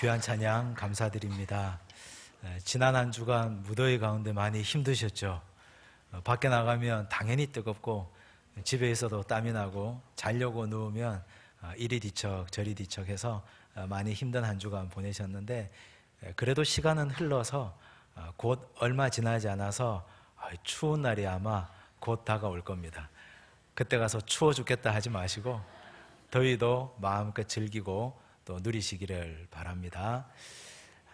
귀한 찬양 감사드립니다. 지난 한 주간 무더위 가운데 많이 힘드셨죠? 어, 밖에 나가면 당연히 뜨겁고 집에 있어도 땀이 나고 자려고 누우면 어, 이리 뒤척 저리 뒤척 해서 어, 많이 힘든 한 주간 보내셨는데 그래도 시간은 흘러서 곧 얼마 지나지 않아서 추운 날이 아마 곧 다가올 겁니다. 그때 가서 추워 죽겠다 하지 마시고 더위도 마음껏 즐기고 또 누리시기를 바랍니다.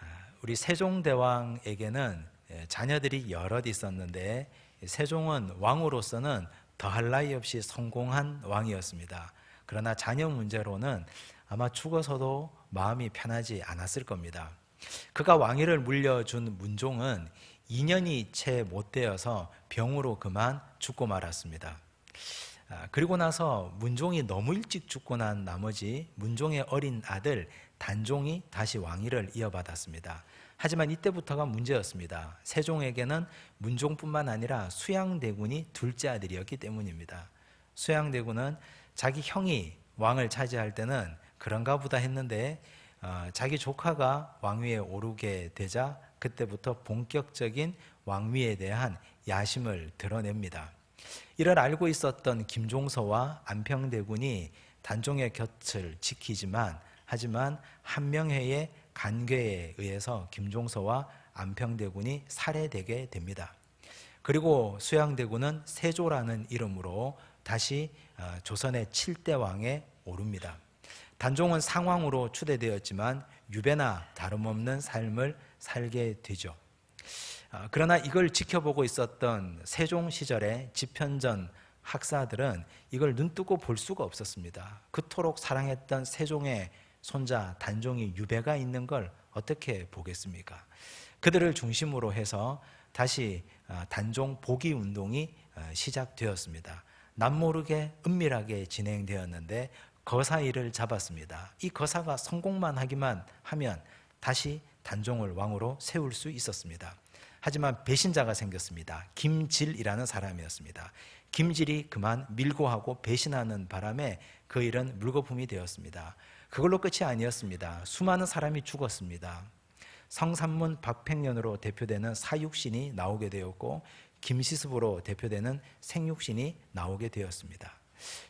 아, 우리 세종대왕에게는 예, 자녀들이 여럿 있었는데 세종은 왕으로서는 더할 나위 없이 성공한 왕이었습니다. 그러나 자녀 문제로는 아마 죽어서도 마음이 편하지 않았을 겁니다. 그가 왕위를 물려준 문종은 2년이 채 못 되어서 병으로 그만 죽고 말았습니다. 아, 그리고 나서 문종이 너무 일찍 죽고 난 나머지 문종의 어린 아들 단종이 다시 왕위를 이어받았습니다. 하지만 이때부터가 문제였습니다. 세종에게는 문종뿐만 아니라 수양대군이 둘째 아들이었기 때문입니다. 수양대군은 자기 형이 왕을 차지할 때는 그런가 보다 했는데 어, 자기 조카가 왕위에 오르게 되자 그때부터 본격적인 왕위에 대한 야심을 드러냅니다. 이를 알고 있었던 김종서와 안평대군이 단종의 곁을 지키지만 하지만 한명회의 간괴에 의해서 김종서와 안평대군이 살해되게 됩니다. 그리고 수양대군은 세조라는 이름으로 다시 어, 조선의 7대 왕에 오릅니다. 단종은 상왕으로 추대되었지만 유배나 다름없는 삶을 살게 되죠. 아, 그러나 이걸 지켜보고 있었던 세종 시절의 집현전 학사들은 이걸 눈뜨고 볼 수가 없었습니다. 그토록 사랑했던 세종의 손자 단종이 유배가 있는 걸 어떻게 보겠습니까? 그들을 중심으로 해서 다시 아, 단종 복위 운동이 아, 시작되었습니다. 남모르게 은밀하게 진행되었는데 거사일을 잡았습니다. 이 거사가 성공만 하기만 하면 다시 단종을 왕으로 세울 수 있었습니다. 하지만 배신자가 생겼습니다. 김질이라는 사람이었습니다. 김질이 그만 밀고하고 배신하는 바람에 그 일은 물거품이 되었습니다. 그걸로 끝이 아니었습니다. 수많은 사람이 죽었습니다. 성산문 박팽년으로 대표되는 사육신이 나오게 되었고 김시습으로 대표되는 생육신이 나오게 되었습니다.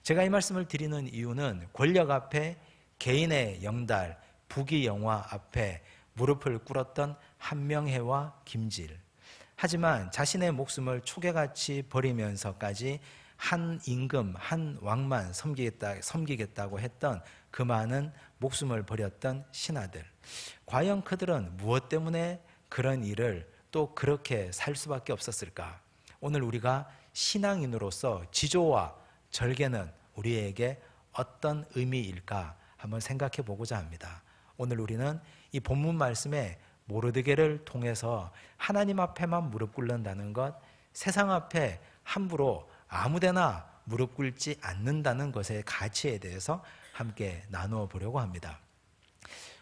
제가 이 말씀을 드리는 이유는 권력 앞에 개인의 영달, 부귀 영화 앞에 무릎을 꿇었던 한명회와 김질. 하지만 자신의 목숨을 초계같이 버리면서까지 한 임금, 한 왕만 섬기겠다, 섬기겠다고 했던 그 많은 목숨을 버렸던 신하들. 과연 그들은 무엇 때문에 그런 일을 또 그렇게 살 수밖에 없었을까? 오늘 우리가 신앙인으로서 지조와 절개는 우리에게 어떤 의미일까 한번 생각해 보고자 합니다. 오늘 우리는 이 본문 말씀에 모르드게를 통해서 하나님 앞에만 무릎 꿇는다는 것, 세상 앞에 함부로 아무데나 무릎 꿇지 않는다는 것의 가치에 대해서 함께 나누어 보려고 합니다.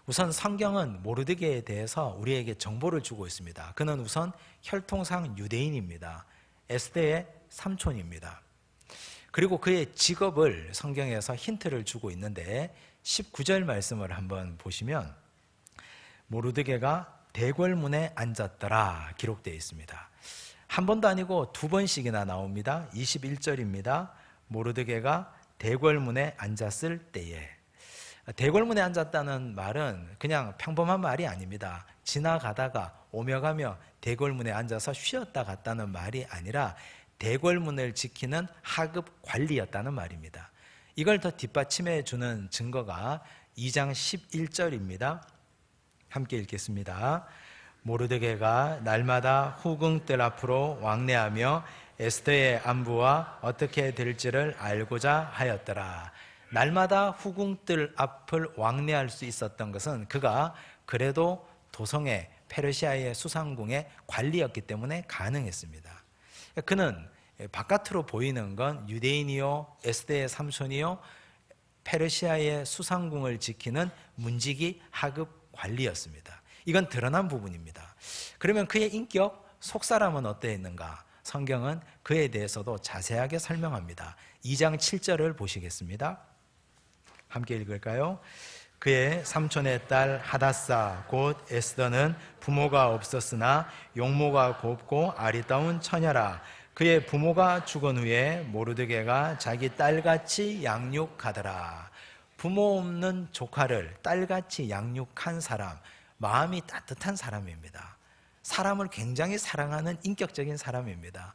우선 성경은 모르드게에 대해서 우리에게 정보를 주고 있습니다. 그는 우선 혈통상 유대인입니다. 에스테의 삼촌입니다. 그리고 그의 직업을 성경에서 힌트를 주고 있는데 19절 말씀을 한번 보시면 모르드게가 대궐문에 앉았더라 기록되어 있습니다. 한 번도 아니고 두 번씩이나 나옵니다. 21절입니다. 모르드게가 대궐문에 앉았을 때에 대궐문에 앉았다는 말은 그냥 평범한 말이 아닙니다. 지나가다가 오며 가며 대궐문에 앉아서 쉬었다 갔다는 말이 아니라 대궐문을 지키는 하급 관리였다는 말입니다. 이걸 더 뒷받침해 주는 증거가 2장 11절입니다. 함께 읽겠습니다. 모르드게가 날마다 후궁들 앞으로 왕래하며 에스더의 안부와 어떻게 될지를 알고자 하였더라. 날마다 후궁들 앞을 왕래할 수 있었던 것은 그가 그래도 도성의 페르시아의 수상궁의 관리였기 때문에 가능했습니다. 그는 바깥으로 보이는 건 유대인이요, 에스더의 삼손이요, 페르시아의 수상궁을 지키는 문지기 하급 관리였습니다. 이건 드러난 부분입니다. 그러면 그의 인격, 속사람은 어떠했는가? 성경은 그에 대해서도 자세하게 설명합니다. 2장 7절을 보시겠습니다. 함께 읽을까요? 그의 삼촌의 딸 하다사 곧 에스더는 부모가 없었으나 용모가 곱고 아리따운 처녀라 그의 부모가 죽은 후에 모르드게가 자기 딸같이 양육하더라 부모 없는 조카를 딸같이 양육한 사람 마음이 따뜻한 사람입니다 사람을 굉장히 사랑하는 인격적인 사람입니다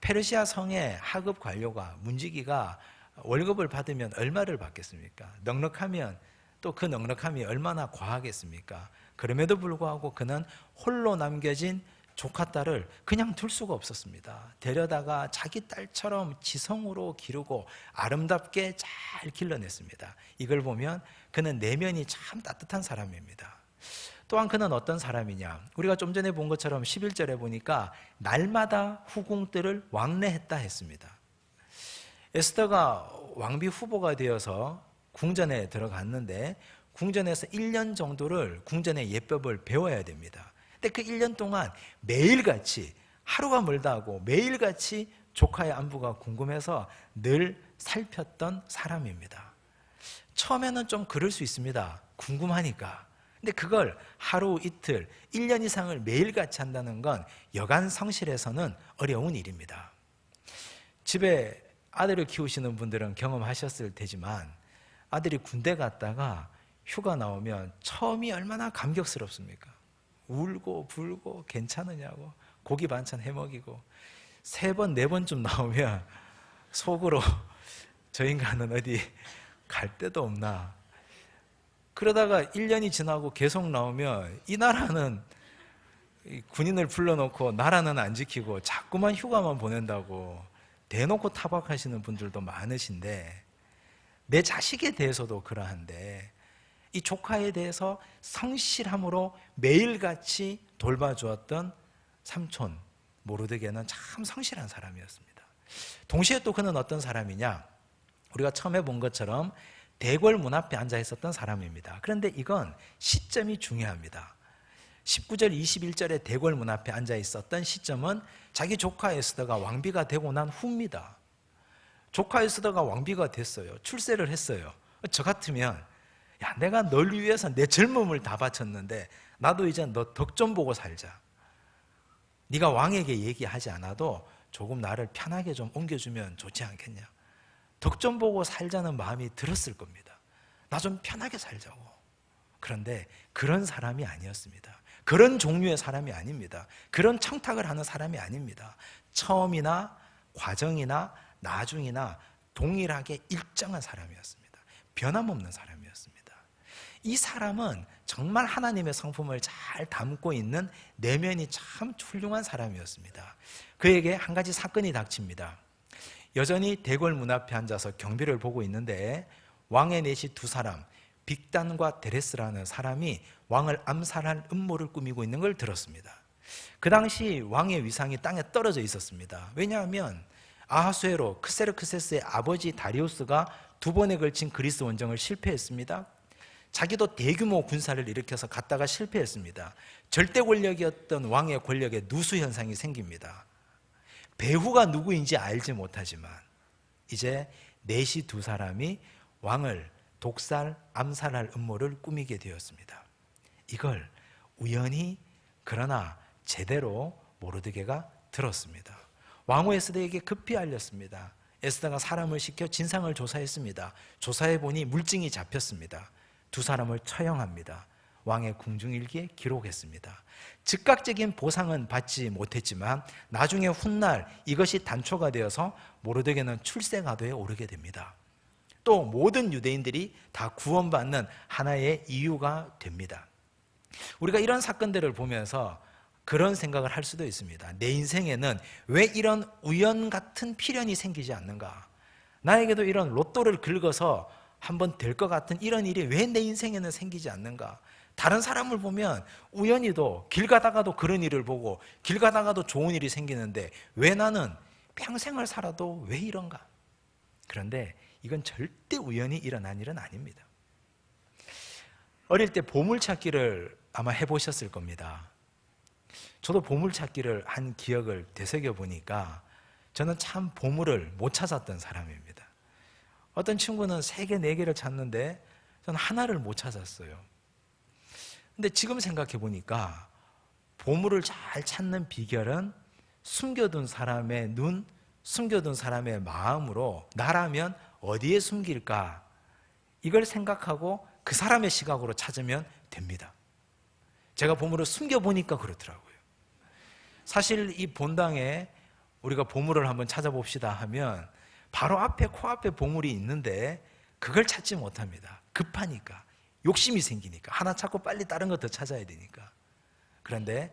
페르시아 성의 하급 관료가 문지기가 월급을 받으면 얼마를 받겠습니까? 넉넉하면 또 그 넉넉함이 얼마나 과하겠습니까? 그럼에도 불구하고 그는 홀로 남겨진 조카 딸을 그냥 둘 수가 없었습니다. 데려다가 자기 딸처럼 지성으로 기르고 아름답게 잘 길러냈습니다. 이걸 보면 그는 내면이 참 따뜻한 사람입니다. 또한 그는 어떤 사람이냐? 우리가 좀 전에 본 것처럼 11절에 보니까 날마다 후궁들을 왕래했다 했습니다. 에스더가 왕비 후보가 되어서 궁전에 들어갔는데 궁전에서 1년 정도를 궁전의 예법을 배워야 됩니다. 근데 그 1년 동안 매일같이 하루가 멀다 하고 매일같이 조카의 안부가 궁금해서 늘 살폈던 사람입니다. 처음에는 좀 그럴 수 있습니다. 궁금하니까. 근데 그걸 하루 이틀, 1년 이상을 매일같이 한다는 건 여간 성실에서는 어려운 일입니다. 집에 아들을 키우시는 분들은 경험하셨을 테지만 아들이 군대 갔다가 휴가 나오면 처음이 얼마나 감격스럽습니까? 울고 불고 괜찮으냐고 고기 반찬 해 먹이고 세 번, 네 번쯤 나오면 속으로 저 인간은 어디 갈 데도 없나. 그러다가 1년이 지나고 계속 나오면 이 나라는 군인을 불러놓고 나라는 안 지키고 자꾸만 휴가만 보낸다고 대놓고 타박하시는 분들도 많으신데 내 자식에 대해서도 그러한데 이 조카에 대해서 성실함으로 매일같이 돌봐주었던 삼촌 모르드게는 참 성실한 사람이었습니다. 동시에 또 그는 어떤 사람이냐? 우리가 처음에 본 것처럼 대궐 문 앞에 앉아 있었던 사람입니다. 그런데 이건 시점이 중요합니다. 19절 21절에 대궐 문 앞에 앉아 있었던 시점은 자기 조카 에스더가 왕비가 되고 난 후입니다. 조카 에스더가 왕비가 됐어요. 출세를 했어요. 저 같으면 야, 내가 널 위해서 내 젊음을 다 바쳤는데 나도 이제 너 덕 좀 보고 살자. 네가 왕에게 얘기하지 않아도 조금 나를 편하게 좀 옮겨주면 좋지 않겠냐. 덕 좀 보고 살자는 마음이 들었을 겁니다. 나 좀 편하게 살자고. 그런데 그런 사람이 아니었습니다. 그런 종류의 사람이 아닙니다. 그런 청탁을 하는 사람이 아닙니다. 처음이나 과정이나 나중이나 동일하게 일정한 사람이었습니다. 변함없는 사람 이 사람은 정말 하나님의 성품을 잘 담고 있는 내면이 참 훌륭한 사람이었습니다. 그에게 한 가지 사건이 닥칩니다. 여전히 대궐 문 앞에 앉아서 경비를 보고 있는데 왕의 넷이 두 사람, 빅단과 데레스라는 사람이 왕을 암살할 음모를 꾸미고 있는 걸 들었습니다. 그 당시 왕의 위상이 땅에 떨어져 있었습니다. 왜냐하면 아하수에로 크세르크세스의 아버지 다리우스가 두 번에 걸친 그리스 원정을 실패했습니다. 자기도 대규모 군사를 일으켜서 갔다가 실패했습니다. 절대 권력이었던 왕의 권력에 누수 현상이 생깁니다. 배후가 누구인지 알지 못하지만 이제 넷이 두 사람이 왕을 독살, 암살할 음모를 꾸미게 되었습니다. 이걸 우연히 그러나 제대로 모르드게가 들었습니다. 왕후 에스더에게 급히 알렸습니다. 에스더가 사람을 시켜 진상을 조사했습니다. 조사해 보니 물증이 잡혔습니다. 두 사람을 처형합니다. 왕의 궁중일기에 기록했습니다. 즉각적인 보상은 받지 못했지만 나중에 훗날 이것이 단초가 되어서 모르드게는 출세가도에 오르게 됩니다. 또 모든 유대인들이 다 구원받는 하나의 이유가 됩니다. 우리가 이런 사건들을 보면서 그런 생각을 할 수도 있습니다. 내 인생에는 왜 이런 우연 같은 필연이 생기지 않는가? 나에게도 이런 로또를 긁어서 한 번 될 것 같은 이런 일이 왜 내 인생에는 생기지 않는가? 다른 사람을 보면 우연히도 길 가다가도 그런 일을 보고 길 가다가도 좋은 일이 생기는데 왜 나는 평생을 살아도 왜 이런가? 그런데 이건 절대 우연히 일어난 일은 아닙니다. 어릴 때 보물찾기를 아마 해보셨을 겁니다. 저도 보물찾기를 한 기억을 되새겨 보니까 저는 참 보물을 못 찾았던 사람입니다. 어떤 친구는 세 개, 네 개를 찾는데 저는 하나를 못 찾았어요. 근데 지금 생각해 보니까 보물을 잘 찾는 비결은 숨겨둔 사람의 눈, 숨겨둔 사람의 마음으로 나라면 어디에 숨길까? 이걸 생각하고 그 사람의 시각으로 찾으면 됩니다. 제가 보물을 숨겨보니까 그렇더라고요. 사실 이 본당에 우리가 보물을 한번 찾아봅시다 하면 바로 앞에 코앞에 보물이 있는데 그걸 찾지 못합니다. 급하니까. 욕심이 생기니까. 하나 찾고 빨리 다른 거 더 찾아야 되니까. 그런데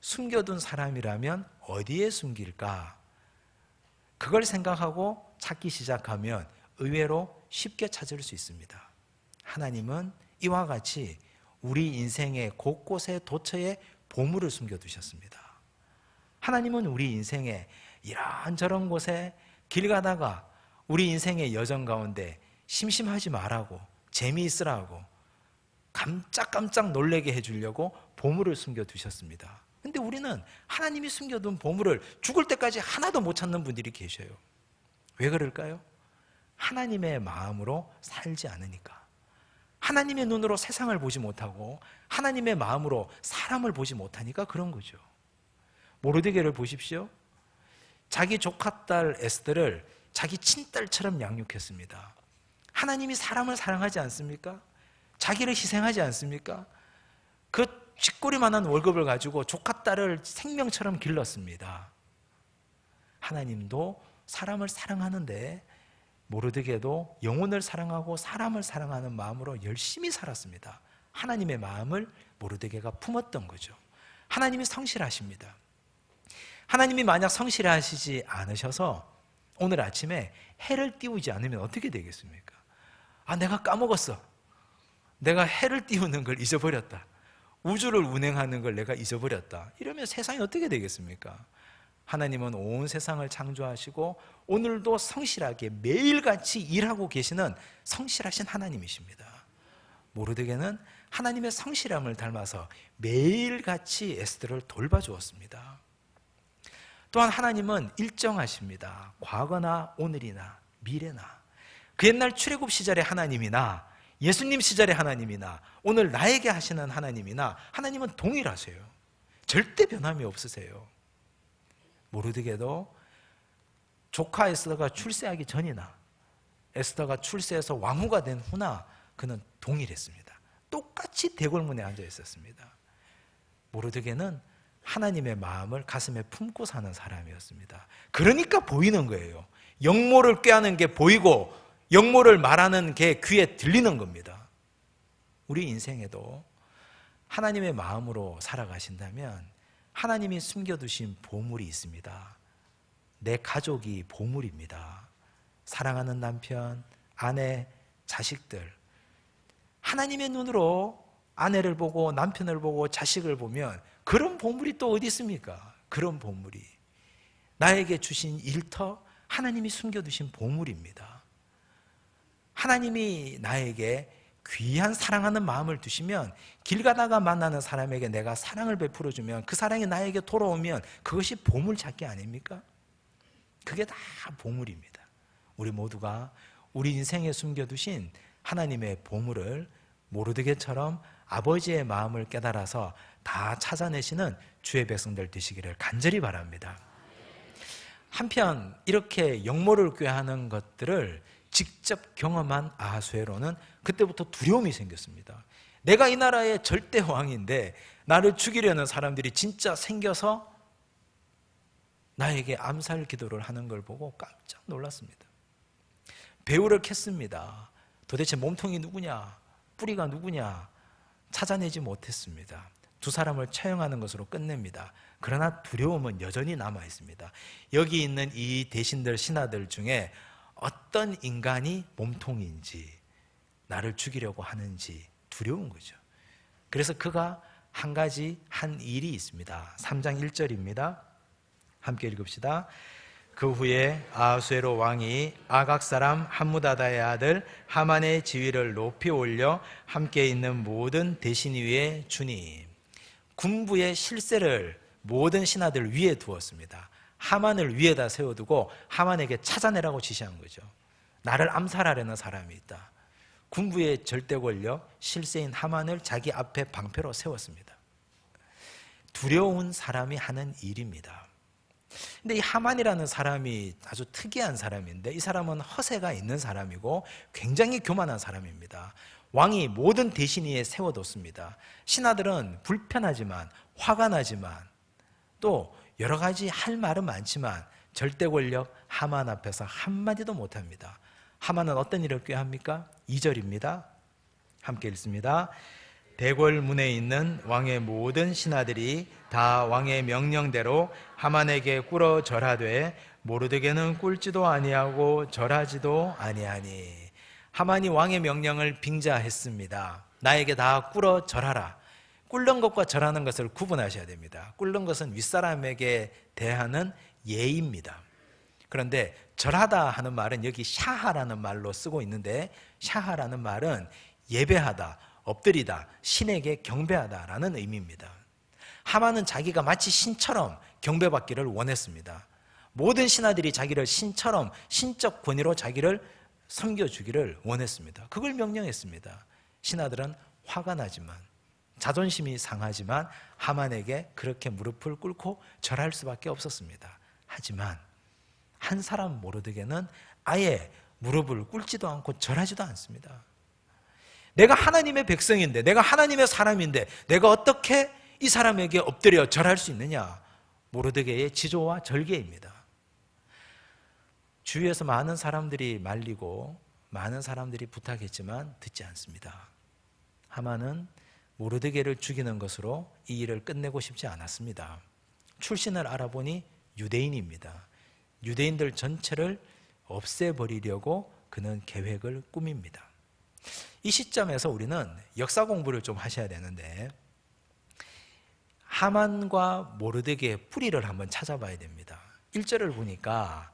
숨겨둔 사람이라면 어디에 숨길까? 그걸 생각하고 찾기 시작하면 의외로 쉽게 찾을 수 있습니다. 하나님은 이와 같이 우리 인생의 곳곳에 도처에 보물을 숨겨두셨습니다. 하나님은 우리 인생에 이런저런 곳에 길 가다가 우리 인생의 여정 가운데 심심하지 말라고 재미있으라고 깜짝깜짝 놀래게 해주려고 보물을 숨겨두셨습니다. 근데 우리는 하나님이 숨겨둔 보물을 죽을 때까지 하나도 못 찾는 분들이 계셔요. 왜 그럴까요? 하나님의 마음으로 살지 않으니까. 하나님의 눈으로 세상을 보지 못하고 하나님의 마음으로 사람을 보지 못하니까 그런 거죠. 모르드게를 보십시오. 자기 조카딸 에스더를 자기 친딸처럼 양육했습니다. 하나님이 사람을 사랑하지 않습니까? 자기를 희생하지 않습니까? 그 쥐꼬리만한 월급을 가지고 조카딸을 생명처럼 길렀습니다. 하나님도 사람을 사랑하는데 모르드게도 영혼을 사랑하고 사람을 사랑하는 마음으로 열심히 살았습니다. 하나님의 마음을 모르드게가 품었던 거죠. 하나님이 성실하십니다. 하나님이 만약 성실하시지 않으셔서 오늘 아침에 해를 띄우지 않으면 어떻게 되겠습니까? 아, 내가 까먹었어. 내가 해를 띄우는 걸 잊어버렸다. 우주를 운행하는 걸 내가 잊어버렸다. 이러면 세상이 어떻게 되겠습니까? 하나님은 온 세상을 창조하시고 오늘도 성실하게 매일같이 일하고 계시는 성실하신 하나님이십니다. 모르드게는 하나님의 성실함을 닮아서 매일같이 에스더를 돌봐주었습니다. 또한 하나님은 일정하십니다. 과거나 오늘이나 미래나 그 옛날 출애굽 시절의 하나님이나 예수님 시절의 하나님이나 오늘 나에게 하시는 하나님이나 하나님은 동일하세요. 절대 변함이 없으세요. 모르드게도 조카 에스더가 출세하기 전이나 에스더가 출세해서 왕후가 된 후나 그는 동일했습니다. 똑같이 대궐문에 앉아 있었습니다. 모르드게는 하나님의 마음을 가슴에 품고 사는 사람이었습니다. 그러니까 보이는 거예요. 영모를 꾀하는 게 보이고 영모를 말하는 게 귀에 들리는 겁니다. 우리 인생에도 하나님의 마음으로 살아가신다면 하나님이 숨겨두신 보물이 있습니다. 내 가족이 보물입니다. 사랑하는 남편, 아내, 자식들. 하나님의 눈으로 아내를 보고 남편을 보고 자식을 보면 그런 보물이 또 어디 있습니까? 그런 보물이. 나에게 주신 일터, 하나님이 숨겨두신 보물입니다. 하나님이 나에게 귀한 사랑하는 마음을 두시면 길 가다가 만나는 사람에게 내가 사랑을 베풀어 주면 그 사랑이 나에게 돌아오면 그것이 보물 찾기 아닙니까? 그게 다 보물입니다. 우리 모두가 우리 인생에 숨겨두신 하나님의 보물을 모르드게처럼 아버지의 마음을 깨달아서 다 찾아내시는 주의 백성들 되시기를 간절히 바랍니다. 한편 이렇게 영모를 꾀하는 것들을 직접 경험한 아하수에로는 그때부터 두려움이 생겼습니다. 내가 이 나라의 절대 왕인데 나를 죽이려는 사람들이 진짜 생겨서 나에게 암살 기도를 하는 걸 보고 깜짝 놀랐습니다. 배우를 캤습니다. 도대체 몸통이 누구냐? 뿌리가 누구냐? 찾아내지 못했습니다. 두 사람을 처형하는 것으로 끝냅니다. 그러나 두려움은 여전히 남아 있습니다. 여기 있는 이 대신들 신하들 중에 어떤 인간이 몸통인지 나를 죽이려고 하는지 두려운 거죠. 그래서 그가 한 가지 한 일이 있습니다. 3장 1절입니다. 함께 읽읍시다. 그 후에 아수에로 왕이 아각 사람 함무다다의 아들 하만의 지위를 높이 올려 함께 있는 모든 대신 위에 주니 군부의 실세를 모든 신하들 위에 두었습니다. 하만을 위에다 세워두고 하만에게 찾아내라고 지시한 거죠. 나를 암살하려는 사람이 있다. 군부의 절대 권력 실세인 하만을 자기 앞에 방패로 세웠습니다. 두려운 사람이 하는 일입니다. 근데 이 하만이라는 사람이 아주 특이한 사람인데 이 사람은 허세가 있는 사람이고 굉장히 교만한 사람입니다. 왕이 모든 대신 위에 세워뒀습니다. 신하들은 불편하지만 화가 나지만 또 여러 가지 할 말은 많지만 절대 권력 하만 앞에서 한마디도 못합니다. 하만은 어떤 일을 꾀합니까? 2절입니다. 함께 읽습니다. 대궐문에 있는 왕의 모든 신하들이 다 왕의 명령대로 하만에게 꿇어 절하되 모르드게는 꿇지도 아니하고 절하지도 아니하니 하만이 왕의 명령을 빙자했습니다. 나에게 다 꿇어 절하라. 꿇는 것과 절하는 것을 구분하셔야 됩니다. 꿇는 것은 윗사람에게 대하는 예입니다. 그런데 절하다 하는 말은 여기 샤하라는 말로 쓰고 있는데 샤하라는 말은 예배하다, 엎드리다, 신에게 경배하다라는 의미입니다. 하만은 자기가 마치 신처럼 경배받기를 원했습니다. 모든 신하들이 자기를 신처럼 신적 권위로 자기를 섬겨주기를 원했습니다. 그걸 명령했습니다. 신하들은 화가 나지만 자존심이 상하지만 하만에게 그렇게 무릎을 꿇고 절할 수밖에 없었습니다. 하지만 한 사람 모르드게는 아예 무릎을 꿇지도 않고 절하지도 않습니다. 내가 하나님의 백성인데, 내가 하나님의 사람인데, 내가 어떻게 이 사람에게 엎드려 절할 수 있느냐? 모르드게의 지조와 절개입니다. 주위에서 많은 사람들이 말리고 많은 사람들이 부탁했지만 듣지 않습니다. 하만은 모르드게를 죽이는 것으로 이 일을 끝내고 싶지 않았습니다. 출신을 알아보니 유대인입니다. 유대인들 전체를 없애버리려고 그는 계획을 꾸밉니다. 이 시점에서 우리는 역사 공부를 좀 하셔야 되는데 하만과 모르드게의 뿌리를 한번 찾아봐야 됩니다. 1절을 보니까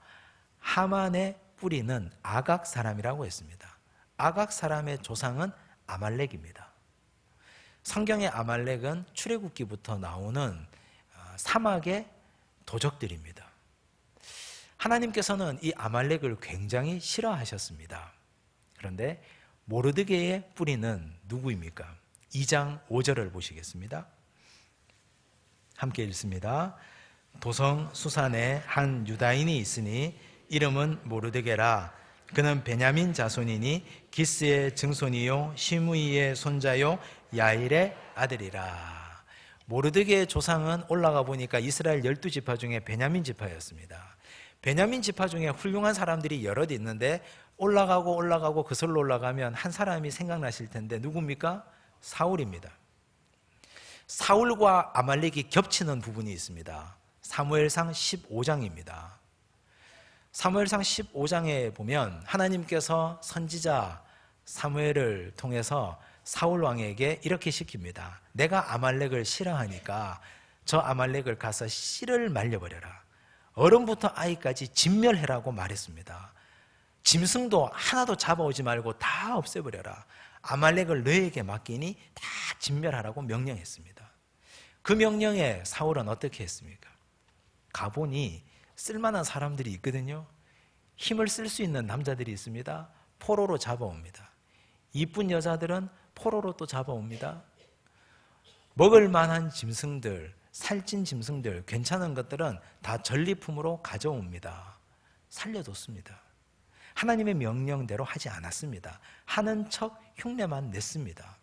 하만의 뿌리는 아각 사람이라고 했습니다. 아각 사람의 조상은 아말렉입니다. 성경의 아말렉은 출애굽기부터 나오는 어, 사막의 도적들입니다. 하나님께서는 이 아말렉을 굉장히 싫어하셨습니다. 그런데 모르드게의 뿌리는 누구입니까? 2장 5절을 보시겠습니다. 함께 읽습니다. 도성 수산에 한 유다인이 있으니 이름은 모르드게라. 그는 베냐민 자손이니 기스의 증손이요 시므이의 손자요 야일의 아들이라. 모르드게의 조상은 올라가 보니까 이스라엘 열두 지파 중에 베냐민 지파였습니다. 베냐민 지파 중에 훌륭한 사람들이 여럿 있는데 올라가고 올라가고 그슬로 올라가면 한 사람이 생각나실 텐데 누굽니까? 사울입니다. 사울과 아말렉이 겹치는 부분이 있습니다. 사무엘상 15장입니다. 사무엘상 15장에 보면 하나님께서 선지자 사무엘을 통해서 사울 왕에게 이렇게 시킵니다. 내가 아말렉을 싫어하니까 저 아말렉을 가서 씨를 말려버려라. 어른부터 아이까지 진멸해라고 말했습니다. 짐승도 하나도 잡아오지 말고 다 없애버려라. 아말렉을 너에게 맡기니 다 진멸하라고 명령했습니다. 그 명령에 사울은 어떻게 했습니까? 가보니 쓸만한 사람들이 있거든요. 힘을 쓸 수 있는 남자들이 있습니다. 포로로 잡아옵니다. 이쁜 여자들은 포로로 또 잡아옵니다. 먹을 만한 짐승들, 살찐 짐승들, 괜찮은 것들은 다 전리품으로 가져옵니다. 살려뒀습니다. 하나님의 명령대로 하지 않았습니다. 하는 척 흉내만 냈습니다.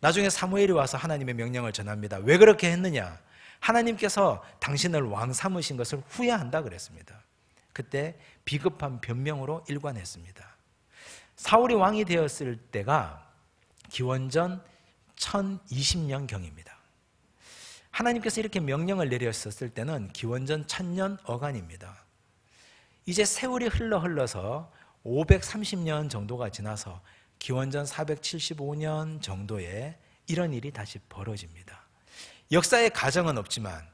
나중에 사무엘이 와서 하나님의 명령을 전합니다. 왜 그렇게 했느냐? 하나님께서 당신을 왕 삼으신 것을 후회한다 그랬습니다. 그때 비급한 변명으로 일관했습니다. 사울이 왕이 되었을 때가 기원전 1020년 경입니다. 하나님께서 이렇게 명령을 내렸었을 때는 기원전 천년 어간입니다. 이제 세월이 흘러 흘러서 530년 정도가 지나서 기원전 475년 정도에 이런 일이 다시 벌어집니다. 역사의 가정은 없지만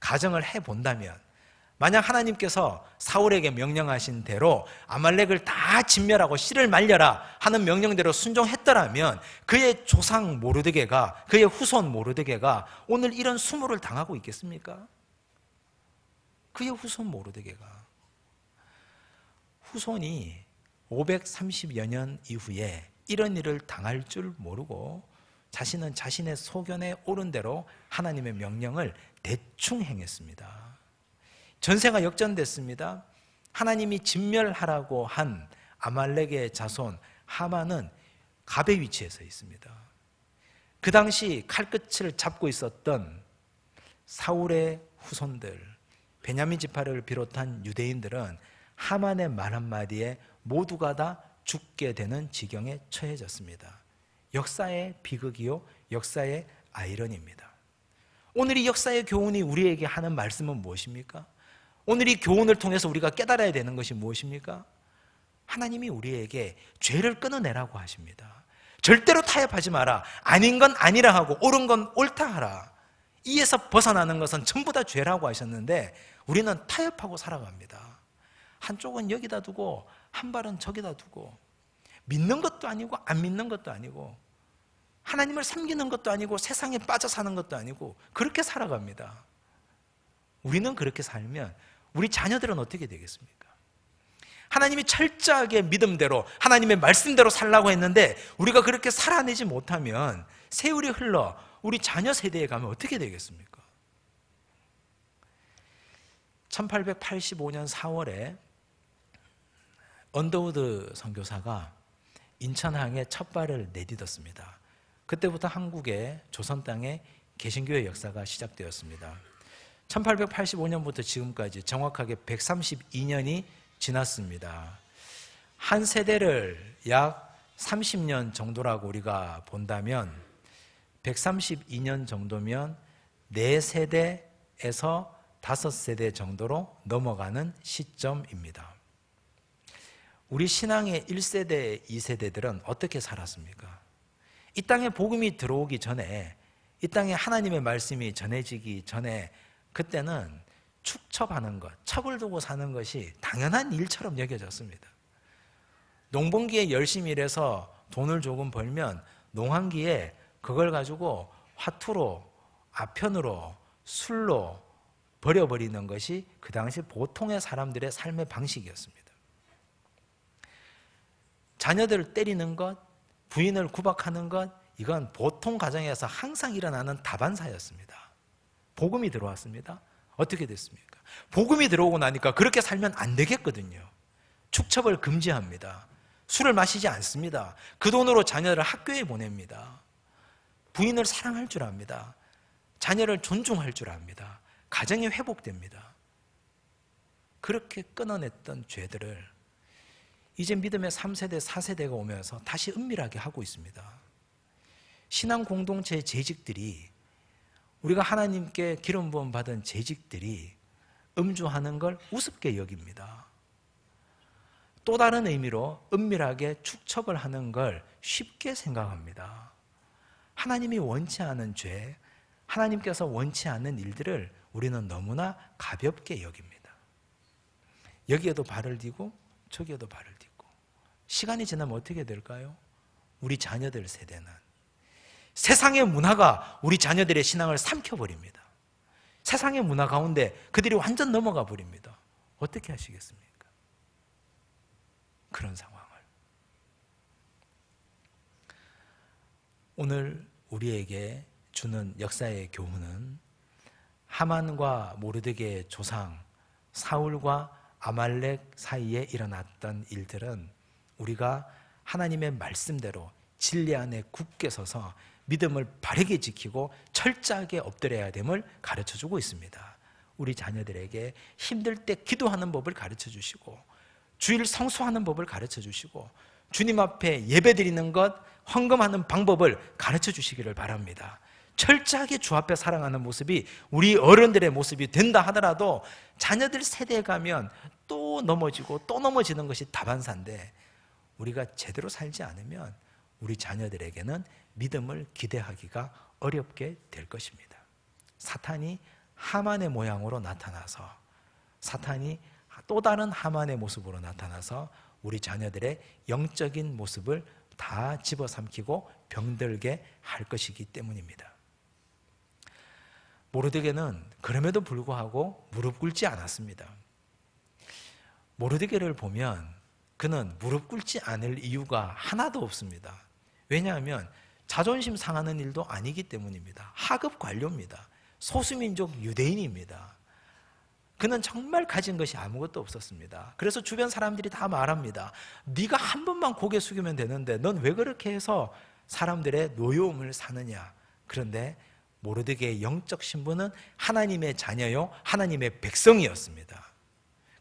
가정을 해 본다면 만약 하나님께서 사울에게 명령하신 대로 아말렉을 다 진멸하고 씨를 말려라 하는 명령대로 순종했더라면 그의 조상 모르드게가 그의 후손 모르드게가 오늘 이런 수모를 당하고 있겠습니까? 그의 후손 모르드게가 후손이 530여 년 이후에 이런 일을 당할 줄 모르고 자신은 자신의 소견에 옳은 대로 하나님의 명령을 대충 행했습니다. 전세가 역전됐습니다. 하나님이 진멸하라고 한 아말렉의 자손 하만은 갑의 위치에 서 있습니다. 그 당시 칼끝을 잡고 있었던 사울의 후손들, 베냐민 지파를 비롯한 유대인들은 하만의 말 한마디에 모두가 다 죽게 되는 지경에 처해졌습니다. 역사의 비극이요, 역사의 아이러니입니다. 오늘 이 역사의 교훈이 우리에게 하는 말씀은 무엇입니까? 오늘 이 교훈을 통해서 우리가 깨달아야 되는 것이 무엇입니까? 하나님이 우리에게 죄를 끊어내라고 하십니다. 절대로 타협하지 마라. 아닌 건 아니라 하고 옳은 건 옳다 하라. 이에서 벗어나는 것은 전부 다 죄라고 하셨는데 우리는 타협하고 살아갑니다. 한쪽은 여기다 두고 한 발은 저기다 두고 믿는 것도 아니고 안 믿는 것도 아니고 하나님을 섬기는 것도 아니고 세상에 빠져 사는 것도 아니고 그렇게 살아갑니다. 우리는 그렇게 살면 우리 자녀들은 어떻게 되겠습니까? 하나님이 철저하게 믿음대로 하나님의 말씀대로 살라고 했는데 우리가 그렇게 살아내지 못하면 세월이 흘러 우리 자녀 세대에 가면 어떻게 되겠습니까? 1885년 4월에 언더우드 선교사가 인천항에 첫 발을 내딛었습니다. 그때부터 한국의 조선 땅에 개신교의 역사가 시작되었습니다. 1885년부터 지금까지 정확하게 132년이 지났습니다. 한 세대를 약 30년 정도라고 우리가 본다면 132년 정도면 4세대에서 5세대 정도로 넘어가는 시점입니다. 우리 신앙의 1세대, 2세대들은 어떻게 살았습니까? 이 땅에 복음이 들어오기 전에 이 땅에 하나님의 말씀이 전해지기 전에 그때는 축첩하는 것, 첩을 두고 사는 것이 당연한 일처럼 여겨졌습니다. 농번기에 열심히 일해서 돈을 조금 벌면 농한기에 그걸 가지고 화투로, 아편으로, 술로 버려버리는 것이 그 당시 보통의 사람들의 삶의 방식이었습니다. 자녀들을 때리는 것, 부인을 구박하는 것, 이건 보통 가정에서 항상 일어나는 다반사였습니다. 복음이 들어왔습니다. 어떻게 됐습니까? 복음이 들어오고 나니까 그렇게 살면 안 되겠거든요. 축첩을 금지합니다. 술을 마시지 않습니다. 그 돈으로 자녀를 학교에 보냅니다. 부인을 사랑할 줄 압니다. 자녀를 존중할 줄 압니다. 가정이 회복됩니다. 그렇게 끊어냈던 죄들을 이제 믿음의 3세대, 4세대가 오면서 다시 은밀하게 하고 있습니다. 신앙 공동체의 재직들이 우리가 하나님께 기름 부음 받은 재직들이 음주하는 걸 우습게 여깁니다. 또 다른 의미로 은밀하게 축척을 하는 걸 쉽게 생각합니다. 하나님이 원치 않은 죄, 하나님께서 원치 않는 일들을 우리는 너무나 가볍게 여깁니다. 여기에도 발을 디고 저기에도 발을 딛고 시간이 지나면 어떻게 될까요? 우리 자녀들 세대는 세상의 문화가 우리 자녀들의 신앙을 삼켜버립니다. 세상의 문화 가운데 그들이 완전 넘어가 버립니다. 어떻게 하시겠습니까? 그런 상황을. 오늘 우리에게 주는 역사의 교훈은 하만과 모르드게의 조상 사울과 아말렉 사이에 일어났던 일들은 우리가 하나님의 말씀대로 진리 안에 굳게 서서 믿음을 바르게 지키고 철저하게 엎드려야 됨을 가르쳐 주고 있습니다. 우리 자녀들에게 힘들 때 기도하는 법을 가르쳐 주시고 주일 성수하는 법을 가르쳐 주시고 주님 앞에 예배 드리는 것, 헌금하는 방법을 가르쳐 주시기를 바랍니다. 철저하게 주 앞에 사랑하는 모습이 우리 어른들의 모습이 된다 하더라도 자녀들 세대에 가면 또 넘어지고 또 넘어지는 것이 다반사인데 우리가 제대로 살지 않으면 우리 자녀들에게는 믿음을 기대하기가 어렵게 될 것입니다. 사탄이 하만의 모양으로 나타나서 사탄이 또 다른 하만의 모습으로 나타나서 우리 자녀들의 영적인 모습을 다 집어삼키고 병들게 할 것이기 때문입니다. 모르드게는 그럼에도 불구하고 무릎 꿇지 않았습니다. 모르드게를 보면 그는 무릎 꿇지 않을 이유가 하나도 없습니다. 왜냐하면 자존심 상하는 일도 아니기 때문입니다. 하급 관료입니다. 소수민족 유대인입니다. 그는 정말 가진 것이 아무것도 없었습니다. 그래서 주변 사람들이 다 말합니다. 네가 한 번만 고개 숙이면 되는데 넌 왜 그렇게 해서 사람들의 노여움을 사느냐? 그런데 모르드게의 영적 신분은 하나님의 자녀요, 하나님의 백성이었습니다.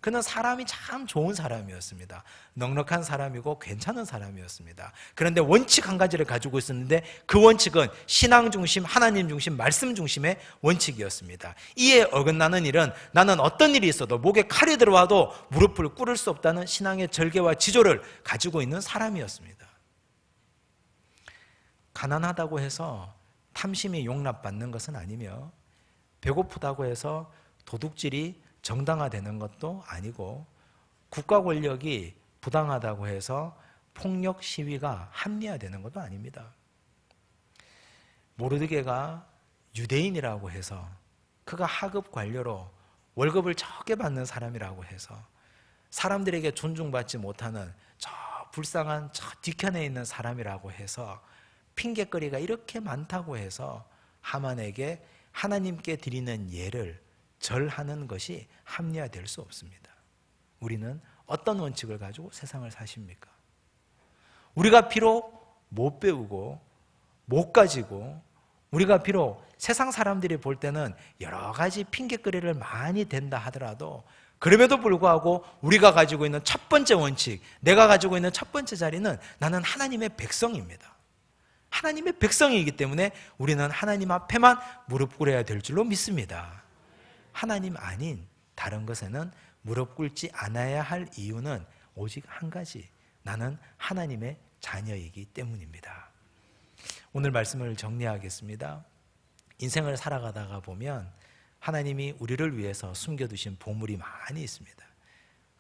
그는 사람이 참 좋은 사람이었습니다. 넉넉한 사람이고 괜찮은 사람이었습니다. 그런데 원칙 한 가지를 가지고 있었는데 그 원칙은 신앙 중심, 하나님 중심, 말씀 중심의 원칙이었습니다. 이에 어긋나는 일은 나는 어떤 일이 있어도 목에 칼이 들어와도 무릎을 꿇을 수 없다는 신앙의 절개와 지조를 가지고 있는 사람이었습니다. 가난하다고 해서 탐심이 용납받는 것은 아니며 배고프다고 해서 도둑질이 정당화되는 것도 아니고 국가 권력이 부당하다고 해서 폭력 시위가 합리화되는 것도 아닙니다. 모르드게가 유대인이라고 해서 그가 하급 관료로 월급을 적게 받는 사람이라고 해서 사람들에게 존중받지 못하는 저 불쌍한 저 뒤편에 있는 사람이라고 해서 핑계거리가 이렇게 많다고 해서 하만에게 하나님께 드리는 예를 절하는 것이 합리화될 수 없습니다. 우리는 어떤 원칙을 가지고 세상을 사십니까? 우리가 비록 못 배우고 못 가지고 우리가 비록 세상 사람들이 볼 때는 여러 가지 핑계거리를 많이 댄다 하더라도 그럼에도 불구하고 우리가 가지고 있는 첫 번째 원칙, 내가 가지고 있는 첫 번째 자리는 나는 하나님의 백성입니다. 하나님의 백성이기 때문에 우리는 하나님 앞에만 무릎 꿇어야 될 줄로 믿습니다. 하나님 아닌 다른 것에는 무릎 꿇지 않아야 할 이유는 오직 한 가지. 나는 하나님의 자녀이기 때문입니다. 오늘 말씀을 정리하겠습니다. 인생을 살아가다가 보면 하나님이 우리를 위해서 숨겨두신 보물이 많이 있습니다.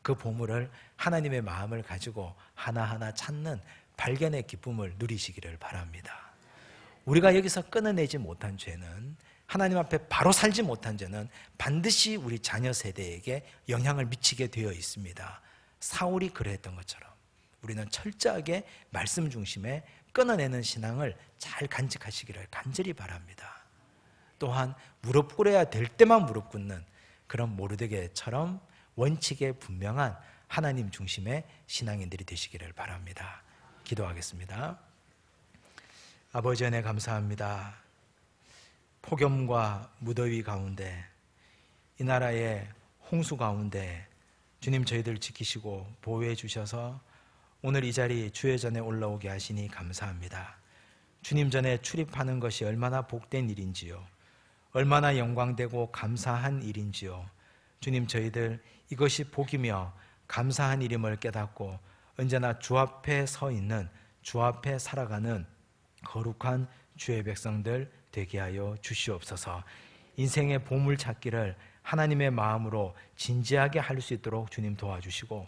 그 보물을 하나님의 마음을 가지고 하나하나 찾는 발견의 기쁨을 누리시기를 바랍니다. 우리가 여기서 끊어내지 못한 죄는 하나님 앞에 바로 살지 못한 죄는 반드시 우리 자녀 세대에게 영향을 미치게 되어 있습니다. 사울이 그랬던 것처럼 우리는 철저하게 말씀 중심에 끊어내는 신앙을 잘 간직하시기를 간절히 바랍니다. 또한 무릎 꿇어야 될 때만 무릎 꿇는 그런 모르드게처럼 원칙에 분명한 하나님 중심의 신앙인들이 되시기를 바랍니다. 기도하겠습니다. 아버지 은혜 감사합니다. 폭염과 무더위 가운데 이 나라의 홍수 가운데 주님 저희들 지키시고 보호해 주셔서 오늘 이 자리 주의 전에 올라오게 하시니 감사합니다. 주님 전에 출입하는 것이 얼마나 복된 일인지요. 얼마나 영광되고 감사한 일인지요. 주님 저희들 이것이 복이며 감사한 일임을 깨닫고 언제나 주 앞에 서 있는 주 앞에 살아가는 거룩한 주의 백성들 되게 하여 주시옵소서. 인생의 보물 찾기를 하나님의 마음으로 진지하게 할 수 있도록 주님 도와주시고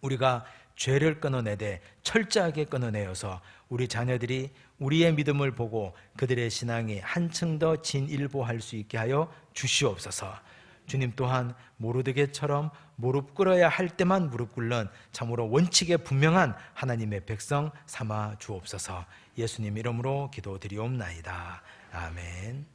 우리가 죄를 끊어내되 철저하게 끊어내어서 우리 자녀들이 우리의 믿음을 보고 그들의 신앙이 한층 더 진일보할 수 있게 하여 주시옵소서. 주님 또한 모르드게처럼 무릎 꿇어야 할 때만 무릎 꿇는 참으로 원칙에 분명한 하나님의 백성 삼아 주옵소서. 예수님 이름으로 기도드리옵나이다. 아멘.